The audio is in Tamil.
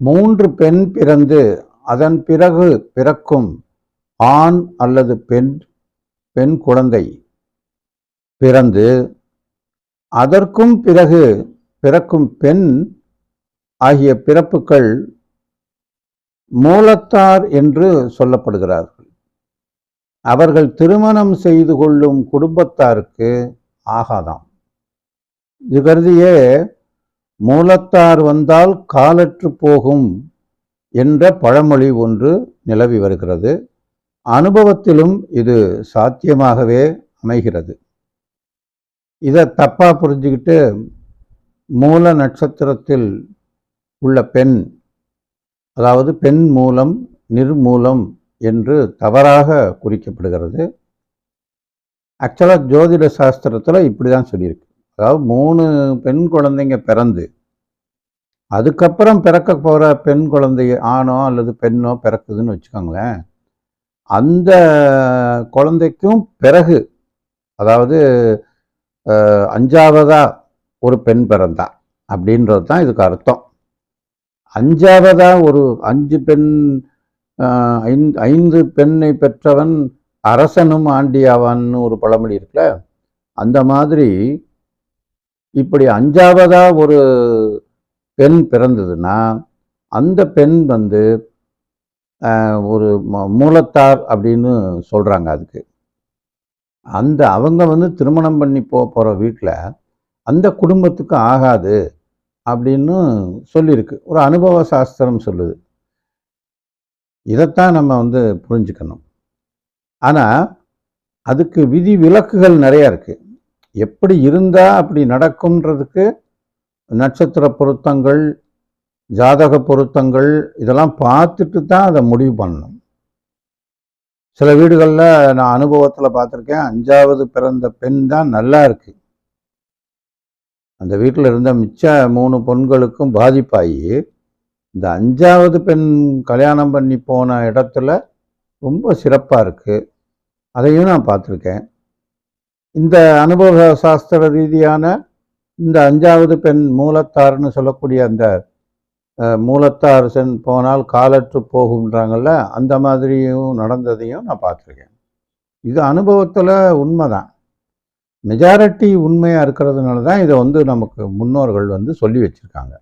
மூன்று பெண் பிறந்து அதன் பிறகு பிறக்கும் ஆண் அல்லது பெண் பெண் குழந்தை பிறந்து அதற்கும் பிறகு பிறக்கும் பெண் ஆகிய பிறப்புகள் மூலத்தார் என்று சொல்லப்படுகிறார்கள். அவர்கள் திருமணம் செய்து கொள்ளும் குடும்பத்தாருக்கு ஆகாதாம். இது கருதியே மூலத்தார் வந்தால் காலற்று போகும் என்ற பழமொழி ஒன்று நிலவி வருகிறது. அனுபவத்திலும் இது சாத்தியமாகவே அமைகிறது. இதை தப்பாக புரிஞ்சுக்கிட்டு மூல நட்சத்திரத்தில் உள்ள பெண் அதாவது பெண் மூலம் நிர்மூலம் என்று தவறாக குறிக்கப்படுகிறது. ஆக்சுவலாக ஜோதிட சாஸ்திரத்தில் இப்படி தான் சொல்லியிருக்கு. அதாவது மூணு பெண் குழந்தைங்க பிறந்து அதுக்கப்புறம் பிறக்க போகிற பெண் குழந்தை ஆணோ அல்லது பெண்ணோ பிறக்குதுன்னு வச்சுக்கோங்களேன் அந்த குழந்தைக்கும் பிறகு அதாவது அஞ்சாவதா ஒரு பெண் பிறந்தா அப்படின்றது தான் இதுக்கு அர்த்தம். அஞ்சாவதா ஒரு அஞ்சு பெண் ஐந்து ஐந்து பெண்ணை பெற்றவன் அரசனும் ஆண்டியாவான்னு ஒரு பழமொழி இருக்குல்ல அந்த மாதிரி இப்படி அஞ்சாவதா ஒரு பெண் பிறந்ததுன்னா அந்த பெண் வந்து ஒரு மூலத்தார் அப்படின்னு சொல்கிறாங்க அதுக்கு. அந்த அவங்க வந்து திருமணம் பண்ணி போ போகிற வீட்டில் அந்த குடும்பத்துக்கு ஆகாது அப்படின்னு சொல்லியிருக்கு. ஒரு அனுபவ சாஸ்திரம் சொல்லுது. இதைத்தான் நம்ம வந்து புரிஞ்சுக்கணும். ஆனால் அதுக்கு விதி விலக்குகள் நிறையா இருக்குது எப்படி இருந்தால் அப்படி நடக்கும்ன்றதுக்கு நட்சத்திர பொருத்தங்கள் ஜாதக பொருத்தங்கள் இதெல்லாம் பார்த்துட்டு தான் அதை முடிவு பண்ணணும். சில வீடுகளில் நான் அனுபவத்தில் பார்த்துருக்கேன் அஞ்சாவது பிறந்த பெண் தான் நல்லா இருக்கு. அந்த வீட்டில் இருந்த மிச்ச மூணு பொண்களுக்கும் பாதிப்பாகி இந்த அஞ்சாவது பெண் கல்யாணம் பண்ணி போன இடத்துல ரொம்ப சிறப்பாக இருக்குது அதையும் நான் பார்த்துருக்கேன். இந்த அனுபவ சாஸ்திர ரீதியான இந்த அஞ்சாவது பெண் மூலத்தார்னு சொல்லக்கூடிய அந்த மூலத்தார் சென் போனால் காலற்று போகும்ன்றாங்கள்ல அந்த மாதிரியும் நடந்ததையும் நான் பார்த்துருக்கேன். இது அனுபவத்தில் உண்மைதான். மெஜாரிட்டி உண்மையாக இருக்கிறதுனால தான் இதை வந்து நமக்கு முன்னோர்கள் வந்து சொல்லி வச்சுருக்காங்க.